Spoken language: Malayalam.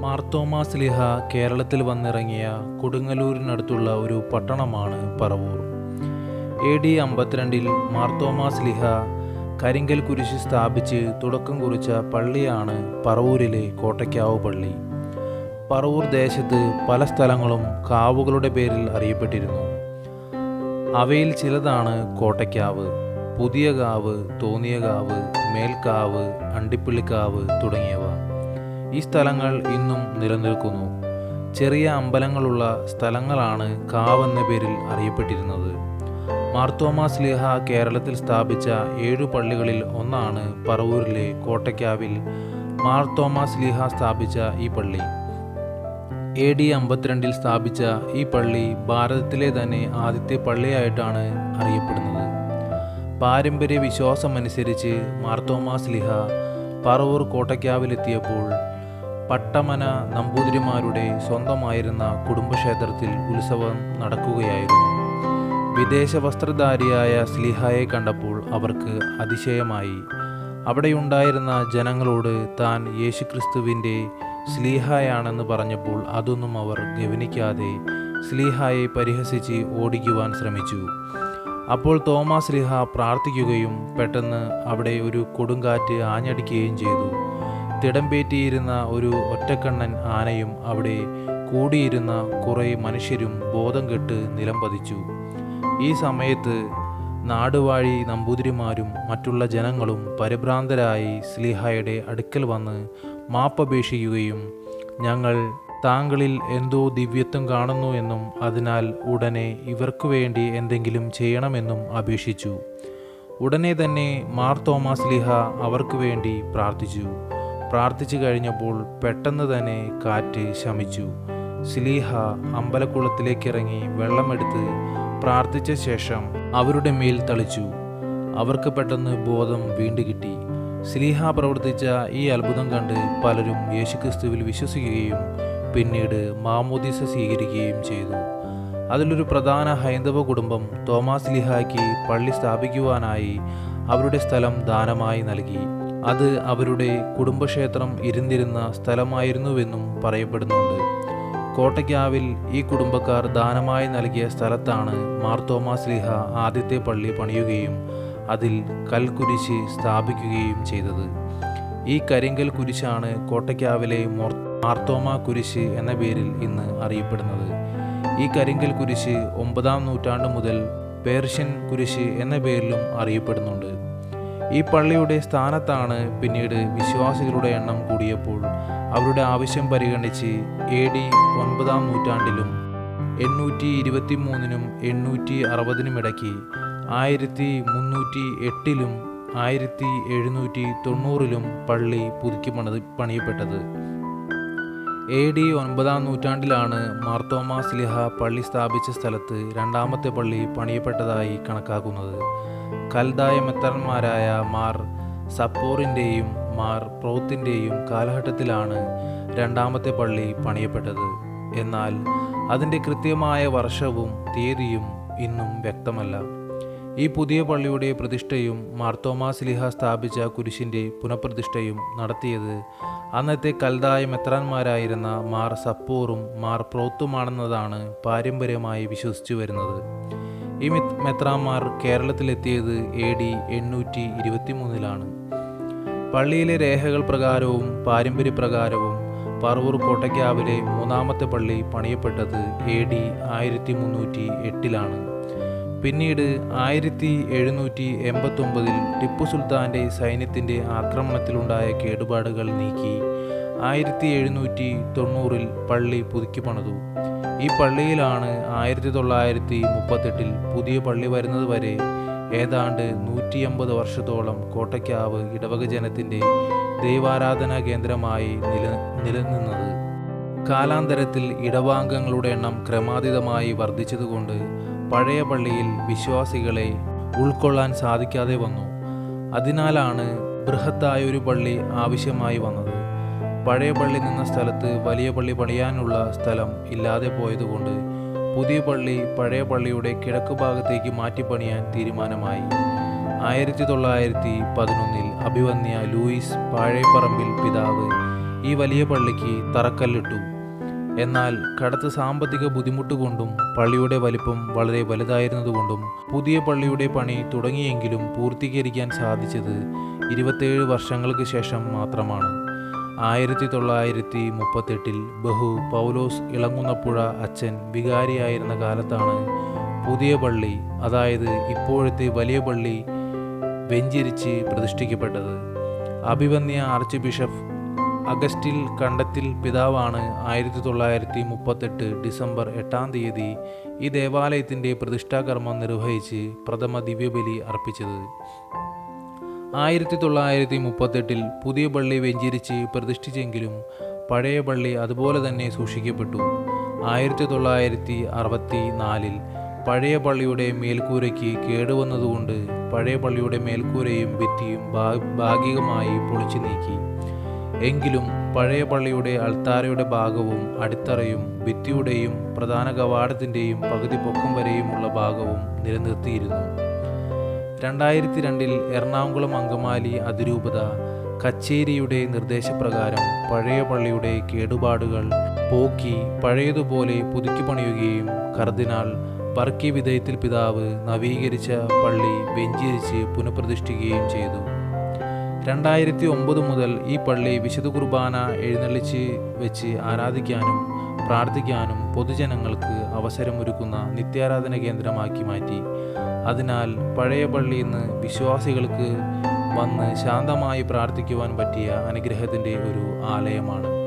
മാർത്തോമാ സ്ലിഹ കേരളത്തിൽ വന്നിറങ്ങിയ കൊടുങ്ങല്ലൂരിനടുത്തുള്ള ഒരു പട്ടണമാണ് പറവൂർ. എ ഡി അമ്പത്തിരണ്ടിൽ മാർത്തോമാ സ്ലിഹ കരിങ്കൽ കുരിശ് സ്ഥാപിച്ച് തുടക്കം കുറിച്ച പള്ളിയാണ് പറവൂരിലെ കോട്ടയ്ക്കാവ് പള്ളി. പറവൂർ ദേശത്ത് പല സ്ഥലങ്ങളും കാവുകളുടെ പേരിൽ അറിയപ്പെട്ടിരുന്നു. അവയിൽ ചിലതാണ് കോട്ടയ്ക്കാവ്. പുതിയ കാവ് തോന്നിയ കാവ് മേൽക്കാവ് അണ്ടിപ്പള്ളിക്കാവ് തുടങ്ങിയവ. ഈ സ്ഥലങ്ങൾ ഇന്നും നിലനിൽക്കുന്നു. ചെറിയ അമ്പലങ്ങളുള്ള സ്ഥലങ്ങളാണ് കാവെന്ന പേരിൽ അറിയപ്പെട്ടിരുന്നത്. മാർത്തോമാ സ്ലിഹ കേരളത്തിൽ സ്ഥാപിച്ച ഏഴു പള്ളികളിൽ ഒന്നാണ് പറവൂരിലെ കോട്ടയ്ക്കാവിൽ മാർത്തോമാ സ്ലീഹ സ്ഥാപിച്ച ഈ പള്ളി. എ ഡി അമ്പത്തിരണ്ടിൽ സ്ഥാപിച്ച ഈ പള്ളി ഭാരതത്തിലെ തന്നെ ആദ്യത്തെ പള്ളിയായിട്ടാണ് അറിയപ്പെടുന്നത്. പാരമ്പര്യ വിശ്വാസമനുസരിച്ച് മാർത്തോമാ സ്ലിഹ പറവൂർ കോട്ടയ്ക്കാവിലെത്തിയപ്പോൾ പട്ടമന നമ്പൂതിരിമാരുടെ സ്വന്തമായിരുന്ന കുടുംബക്ഷേത്രത്തിൽ ഉത്സവം നടക്കുകയായിരുന്നു. വിദേശ വസ്ത്രധാരിയായ സ്ലിഹായെ കണ്ടപ്പോൾ അവർക്ക് അതിശയമായി. അവിടെയുണ്ടായിരുന്ന ജനങ്ങളോട് താൻ യേശുക്രിസ്തുവിന്റെ സ്ലീഹായാണെന്ന് പറഞ്ഞപ്പോൾ അതൊന്നും അവർ ഗവനിക്കാതെ സ്ലീഹായെ പരിഹസിച്ച് ഓടിക്കുവാൻ ശ്രമിച്ചു. അപ്പോൾ തോമാസ് സ്ലിഹ പ്രാർത്ഥിക്കുകയും പെട്ടെന്ന് അവിടെ ഒരു കൊടുങ്കാറ്റ് ആഞ്ഞടിക്കുകയും ചെയ്തു. തിടമ്പേറ്റിയിരുന്ന ഒരു ഒറ്റക്കണ്ണൻ ആനയും അവിടെ കൂടിയിരുന്ന കുറേ മനുഷ്യരും ബോധം കെട്ട് നിലം പതിച്ചു. ഈ സമയത്ത് നാടുവാഴി നമ്പൂതിരിമാരും മറ്റുള്ള ജനങ്ങളും പരിഭ്രാന്തരായി സ്ലിഹായുടെ അടുക്കൽ വന്ന് മാപ്പപേക്ഷിക്കുകയും ഞങ്ങൾ താങ്കളിൽ എന്തോ ദിവ്യത്വം കാണുന്നു എന്നും അതിനാൽ ഉടനെ ഇവർക്കു വേണ്ടി എന്തെങ്കിലും ചെയ്യണമെന്നും അപേക്ഷിച്ചു. ഉടനെ തന്നെ മാർ തോമാസ് ലിഹ അവർക്ക് വേണ്ടി പ്രാർത്ഥിച്ചു. പ്രാർത്ഥിച്ചു കഴിഞ്ഞപ്പോൾ പെട്ടെന്ന് തന്നെ കാറ്റ് ശമിച്ചു. സ്ലീഹ അമ്പലക്കുളത്തിലേക്കിറങ്ങി വെള്ളമെടുത്ത് പ്രാർത്ഥിച്ച ശേഷം അവരുടെ മേൽ തളിച്ചു. അവർക്ക് പെട്ടെന്ന് ബോധം വീണ്ടു കിട്ടി സിലീഹ പ്രവർത്തിച്ച ഈ അത്ഭുതം കണ്ട് പലരും യേശുക്രിസ്തുവിൽ വിശ്വസിക്കുകയും പിന്നീട് മാമോദീസ സ്വീകരിക്കുകയും ചെയ്തു. അതിലൊരു പ്രധാന ഹൈന്ദവ കുടുംബം തോമാസ് ലിഹായ്ക്ക് പള്ളി സ്ഥാപിക്കുവാനായി അവരുടെ സ്ഥലം ദാനമായി നൽകി. അത് അവരുടെ കുടുംബക്ഷേത്രം ഇരുന്നിരുന്ന സ്ഥലമായിരുന്നുവെന്നും പറയപ്പെടുന്നുണ്ട്. കോട്ടയ്ക്കാവിൽ ഈ കുടുംബക്കാർ ദാനമായി നൽകിയ സ്ഥലത്താണ് മാർത്തോമാ ശ്രീഹ ആദ്യത്തെ പള്ളി പണിയുകയും അതിൽ കൽക്കുരിശ് സ്ഥാപിക്കുകയും ചെയ്തത്. ഈ കരിങ്കൽ കുരിശാണ് കോട്ടയ്ക്കാവിലെ മോർ മാർത്തോമ കുരിശ് എന്ന പേരിൽ ഇന്ന് അറിയപ്പെടുന്നത്. ഈ കരിങ്കൽ കുരിശ് ഒമ്പതാം നൂറ്റാണ്ട് മുതൽ പേർഷ്യൻ കുരിശ് എന്ന പേരിലും അറിയപ്പെടുന്നുണ്ട്. ഈ പള്ളിയുടെ സ്ഥാനത്താണ് പിന്നീട് വിശ്വാസികളുടെ എണ്ണം കൂടിയപ്പോൾ അവരുടെ ആവശ്യം പരിഗണിച്ച് എ ഡി ഒൻപതാം നൂറ്റാണ്ടിലും എണ്ണൂറ്റി ഇരുപത്തി മൂന്നിനും എണ്ണൂറ്റി അറുപതിനും ഇടയ്ക്ക് ആയിരത്തി മുന്നൂറ്റി എട്ടിലും ആയിരത്തി എഴുന്നൂറ്റി തൊണ്ണൂറിലും പള്ളി പുതുക്കി പണിത് പണിയപ്പെട്ടത്. എ ഡി ഒൻപതാം നൂറ്റാണ്ടിലാണ് മാർത്തോമാ സ്ലിഹ പള്ളി സ്ഥാപിച്ച സ്ഥലത്ത് രണ്ടാമത്തെ പള്ളി പണിയപ്പെട്ടതായി കണക്കാക്കുന്നത്. കൽദായ മെത്തന്മാരായ മാർ സപ്പോറിന്റെയും മാർ പ്രോത്തിന്റെയും കാലഘട്ടത്തിലാണ് രണ്ടാമത്തെ പള്ളി പണിയപ്പെട്ടത്. എന്നാൽ അതിന്റെ കൃത്യമായ വർഷവും തീയതിയും ഇന്നും വ്യക്തമല്ല. ഈ പുതിയ പള്ളിയുടെ പ്രതിഷ്ഠയും മാർത്തോമാ സ്ലിഹ സ്ഥാപിച്ച കുരിശിന്റെ പുനഃപ്രതിഷ്ഠയും നടത്തിയത് അന്നത്തെ കൽതായ മെത്രാന്മാരായിരുന്ന മാർ സപ്പൂറും മാർ പ്രോത്തുമാണെന്നതാണ് പാരമ്പര്യമായി വിശ്വസിച്ചു വരുന്നത്. ഈ മെത് മെത്രാന്മാർ കേരളത്തിലെത്തിയത് എ ഡി എണ്ണൂറ്റി ഇരുപത്തി മൂന്നിലാണ് പള്ളിയിലെ രേഖകൾ പ്രകാരവും പാരമ്പര്യപ്രകാരവും പറവൂർ കോട്ടയ്ക്കാവിലെ മൂന്നാമത്തെ പള്ളി പണിയപ്പെട്ടത് എ ഡി ആയിരത്തി മുന്നൂറ്റി എട്ടിലാണ്. പിന്നീട് ആയിരത്തി എഴുന്നൂറ്റി എൺപത്തൊമ്പതിൽ ടിപ്പു സുൽത്താന്റെ സൈന്യത്തിന്റെ ആക്രമണത്തിലുണ്ടായ കേടുപാടുകൾ നീക്കി ആയിരത്തി എഴുന്നൂറ്റി തൊണ്ണൂറിൽ പള്ളി പുതുക്കി പണിതു. ഈ പള്ളിയിലാണ് ആയിരത്തി തൊള്ളായിരത്തി മുപ്പത്തെട്ടിൽ പുതിയ പള്ളി വരുന്നത് വരെ ഏതാണ്ട് നൂറ്റി അമ്പത് വർഷത്തോളം കോട്ടയ്ക്കാവ് ഇടവക ജനത്തിന്റെ ദൈവാരാധനാ കേന്ദ്രമായി നില നിലനിന്നത്. കാലാന്തരത്തിൽ ഇടവാംഗങ്ങളുടെ എണ്ണം ക്രമാതീതമായി വർദ്ധിച്ചതുകൊണ്ട് പഴയ പള്ളിയിൽ വിശ്വാസികളെ ഉൾക്കൊള്ളാൻ സാധിക്കാതെ വന്നു. അതിനാലാണ് ബൃഹത്തായ ഒരു പള്ളി ആവശ്യമായി വന്നത്. പഴയ പള്ളി നിന്ന സ്ഥലത്ത് വലിയ പള്ളി പണിയാനുള്ള സ്ഥലം ഇല്ലാതെ പോയതുകൊണ്ട് പുതിയ പള്ളി പഴയ പള്ളിയുടെ കിഴക്ക് ഭാഗത്തേക്ക് മാറ്റിപ്പണിയാൻ തീരുമാനമായി. ആയിരത്തി തൊള്ളായിരത്തി പതിനൊന്നിൽ അഭിവന്യ ലൂയിസ് പാഴേപ്പറമ്പിൽ പിതാവ് ഈ വലിയ പള്ളിക്ക് തറക്കല്ലിട്ടു. എന്നാൽ കടത്ത് സാമ്പത്തിക ബുദ്ധിമുട്ട് കൊണ്ടും പള്ളിയുടെ വലിപ്പം വളരെ വലുതായിരുന്നതുകൊണ്ടും പുതിയ പള്ളിയുടെ പണി തുടങ്ങിയെങ്കിലും പൂർത്തീകരിക്കാൻ സാധിച്ചത് ഇരുപത്തേഴ് വർഷങ്ങൾക്ക് ശേഷം മാത്രമാണ്. ആയിരത്തി തൊള്ളായിരത്തി മുപ്പത്തെട്ടിൽ ബഹു പൗലോസ് ഇളങ്ങുന്നപ്പുഴ അച്ഛൻ വികാരിയായിരുന്ന കാലത്താണ് പുതിയ പള്ളി അതായത് ഇപ്പോഴത്തെ വലിയ പള്ളി വെഞ്ചരിച്ച് പ്രതിഷ്ഠിക്കപ്പെട്ടത്. അഭിവന്യ ആർച്ച് ബിഷപ്പ് അഗസ്റ്റിൽ കണ്ടത്തിൽ പിതാവാണ് ആയിരത്തി തൊള്ളായിരത്തി മുപ്പത്തെട്ട് ഡിസംബർ എട്ടാം തീയതി ഈ ദേവാലയത്തിന്റെ പ്രതിഷ്ഠാകർമ്മം നിർവഹിച്ച് പ്രഥമ ദിവ്യബലി അർപ്പിച്ചത്. ആയിരത്തി തൊള്ളായിരത്തി മുപ്പത്തെട്ടിൽ പുതിയ പള്ളി വെഞ്ചരിച്ച് പ്രതിഷ്ഠിച്ചെങ്കിലും പഴയ പള്ളി അതുപോലെ തന്നെ സൂക്ഷിക്കപ്പെട്ടു. ആയിരത്തി തൊള്ളായിരത്തി അറുപത്തി നാലിൽ പഴയ പള്ളിയുടെ മേൽക്കൂരയ്ക്ക് കേടുവന്നതുകൊണ്ട് പഴയ പള്ളിയുടെ മേൽക്കൂരയും ഭിത്തിയും ഭാഗികമായി പൊളിച്ചു നീക്കി. എങ്കിലും പഴയ പള്ളിയുടെ അൾത്താരയുടെ ഭാഗവും അടിത്തറയും ഭിത്തിയുടെയും പ്രധാന കവാടത്തിന്റെയും പകുതി പൊക്കം വരെയുമുള്ള ഭാഗവും നിലനിർത്തിയിരുന്നു. രണ്ടായിരത്തി രണ്ടിൽ എറണാകുളം അങ്കമാലി അതിരൂപത കച്ചേരിയുടെ നിർദ്ദേശപ്രകാരം പഴയ പള്ളിയുടെ കേടുപാടുകൾ പോക്കി പഴയതുപോലെ പുതുക്കി പണിയുകയും കർദിനാൾ വർക്കി വിധേയത്തിൽ പിതാവ് നവീകരിച്ച പള്ളി വെഞ്ചിരിച്ച് പുനഃപ്രതിഷ്ഠിക്കുകയും ചെയ്തു. രണ്ടായിരത്തി ഒമ്പത് മുതൽ ഈ പള്ളി വിശുദ്ധ കുർബാന എഴുന്നള്ളിച്ച് വെച്ച് ആരാധിക്കാനും പ്രാർത്ഥിക്കാനും പൊതുജനങ്ങൾക്ക് അവസരമൊരുക്കുന്ന നിത്യാരാധന കേന്ദ്രമാക്കി മാറ്റി. അതിനാൽ പഴയ പള്ളിയിൽ നിന്ന് വിശ്വാസികൾക്ക് വന്ന് ശാന്തമായി പ്രാർത്ഥിക്കുവാൻ പറ്റിയ അനുഗ്രഹത്തിന്റെ ഒരു ആലയമാണ്.